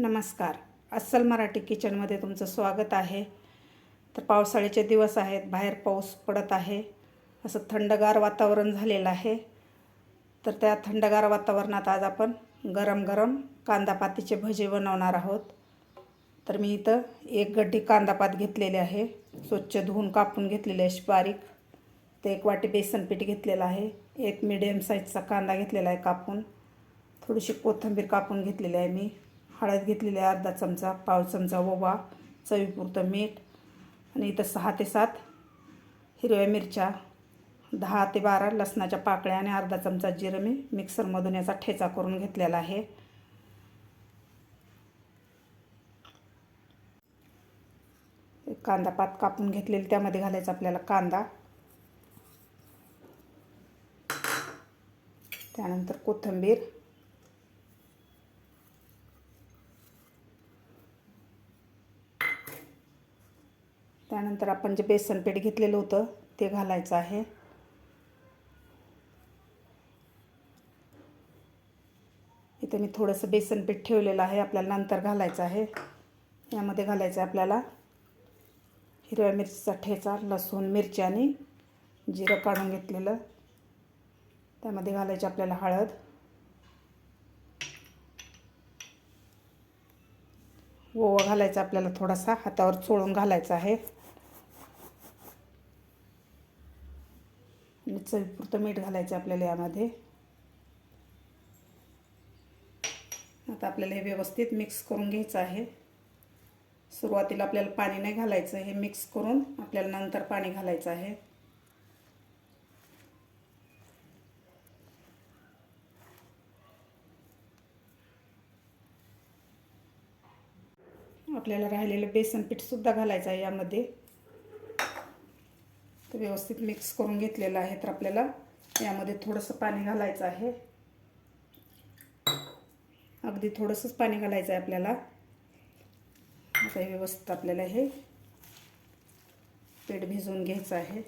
नमस्कार. अस्सल मराठी किचनमध्ये तुमचं स्वागत आहे. तर पावसाळ्याचे दिवस आहेत बाहेर पाऊस पडत आहे. असं थंडगार वातावरण झालेलं आहे. तर त्या थंडगार वातावरणात आज आपण गरम गरम कांदापातीचे भजे बनवणार आहोत. तर मी इथं एक गड्डी कांदापात घेतलेले आहे. स्वच्छ धुवून कापून घेतलेले आहे बारीक. ते एक वाटी बेसन पीठ घेतलेलं आहे. एक मिडियम साईजचा कांदा घेतलेला आहे कापून. थोडीशी कोथिंबीर कापून घेतलेली आहे मी. हळद घेतलेली आहे अर्धा चमचा पाव चमचा ओवा चवीपुरतं मीठ आणि इथं सहा ते सात हिरव्या मिरच्या दहा ते बारा लसणाच्या पाकळ्या आणि अर्धा चमचा जिरं मी मिक्सरमधून याचा ठेचा करून घेतलेला आहे. कांदा पात कापून घेतलेली त्यामध्ये घालायचा आपल्याला कांदा. त्यानंतर कोथिंबीर. त्यानंतर आपण जे बेसन पीठ घेतलेलं होतं ते घालायचं आहे. इथं मी थोडंसं बेसन पीठ ठेवलेलं आहे आपल्याला नंतर घालायचं आहे. यामध्ये घालायचं आहे आपल्याला हिरव्या मिरचीचा ठेचा लसूण मिरची आणि जिरं काढून घेतलेलं. त्यामध्ये घालायची आपल्याला हळद. ओवा घालायचा आपल्याला थोडासा हातावर चोळून घालायचा आहे. चवीपुरतं मीठ घालायचं आपल्याला यामध्ये. आता आपल्याला हे व्यवस्थित मिक्स करून घ्यायचं आहे. सुरुवातीला आपल्याला पाणी नाही घालायचं हे मिक्स करून आपल्याला नंतर पाणी घालायचं आहे. आपल्याला राहिलेलं बेसन पीठसुद्धा घालायचं आहे यामध्ये. तर व्यवस्थित मिक्स करून घेतलेलं आहे तर आपल्याला यामध्ये थोडंसं पाणी घालायचं आहे. अगदी थोडंसंच पाणी घालायचं आहे आपल्याला. आता व्यवस्थित आपल्याला हे पीठ भिजवून घ्यायचं आहे.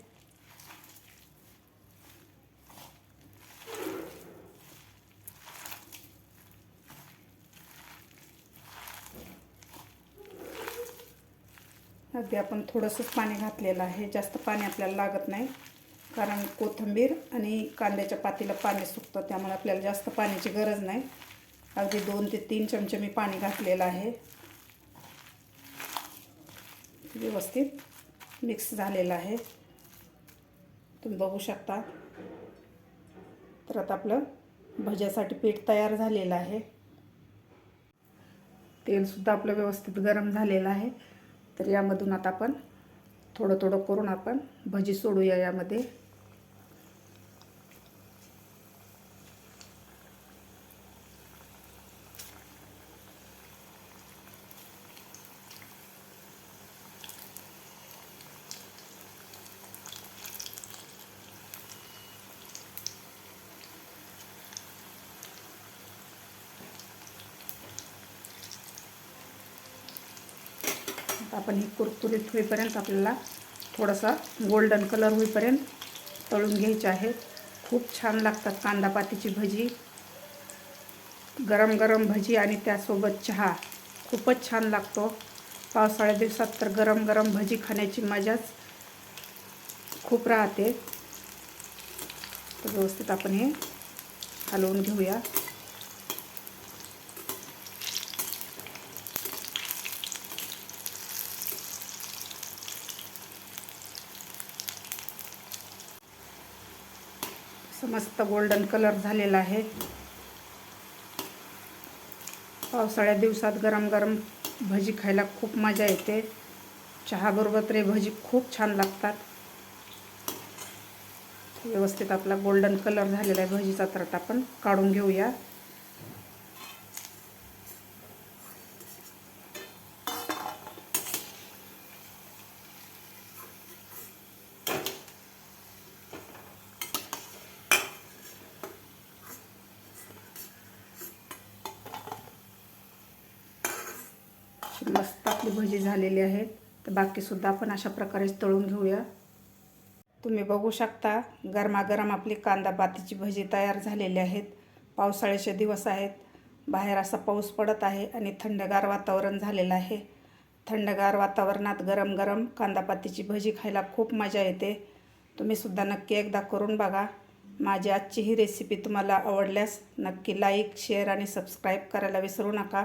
अगदी आपण थोडंसंच पाणी घातलेलं आहे. जास्त पाणी आपल्याला लागत नाही. कारण कोथिंबीर आणि कांद्याच्या पातीला पाणी सुकतं. त्यामुळे आपल्याला जास्त पाण्याची गरज नाही. अगदी दोन ते तीन चमचे मी पाणी घातलेलं आहे. व्यवस्थित मिक्स झालेलं आहे. तुम्ही बघू शकता. तर आता आपलं भज्यासाठी पीठ तयार झालेलं आहे. तेलसुद्धा आपलं व्यवस्थित गरम झालेलं आहे. तर यामधून आता आपण थोडं थोडं करून आपण भजी सोडूया यामध्ये. आपण ही कुरकुरीत होईपर्यंत आपल्याला थोडासा गोल्डन कलर होईपर्यंत तळून घ्यायचे आहे खूप छान लागतात कांदापातीची भजी. गरम गरम भजी आणि त्यासोबत चहा. खूपच छान लागतो. पावसाळ्या दिवसात तर गरम गरम भजी खाण्याची मजाच खूप राहते. तर व्यवस्थित आपण हे हलवून घेऊया. मस्त गोल्डन कलर झालेला आहे. पावसाळ्या दिवसात गरम गरम भजी खायला खूप मजा येते. चहाबरोबर तरी भजी खूप छान लागतात. व्यवस्थित आपला गोल्डन कलर झालेला आहे भजीचा तर आपण काढून घेऊया. मस्त आपली भजी झालेली आहेत. तर बाकीसुद्धा आपण अशा प्रकारे तळून घेऊया. तुम्ही बघू शकता गरमागरम आपली कांदा बातीची भजी तयार झालेली आहेत. पावसाळ्याचे दिवस आहेत. बाहेर असा पाऊस पडत आहे आणि थंडगार वातावरण झालेलं आहे. थंडगार वातावरणात गरम गरम कांदापातीची भजी खायला खूप मजा येते. तुम्हीसुद्धा नक्की एकदा करून बघा. माझी आजची ही रेसिपी तुम्हाला आवडल्यास नक्की लाईक शेअर आणि सबस्क्राईब करायला विसरू नका.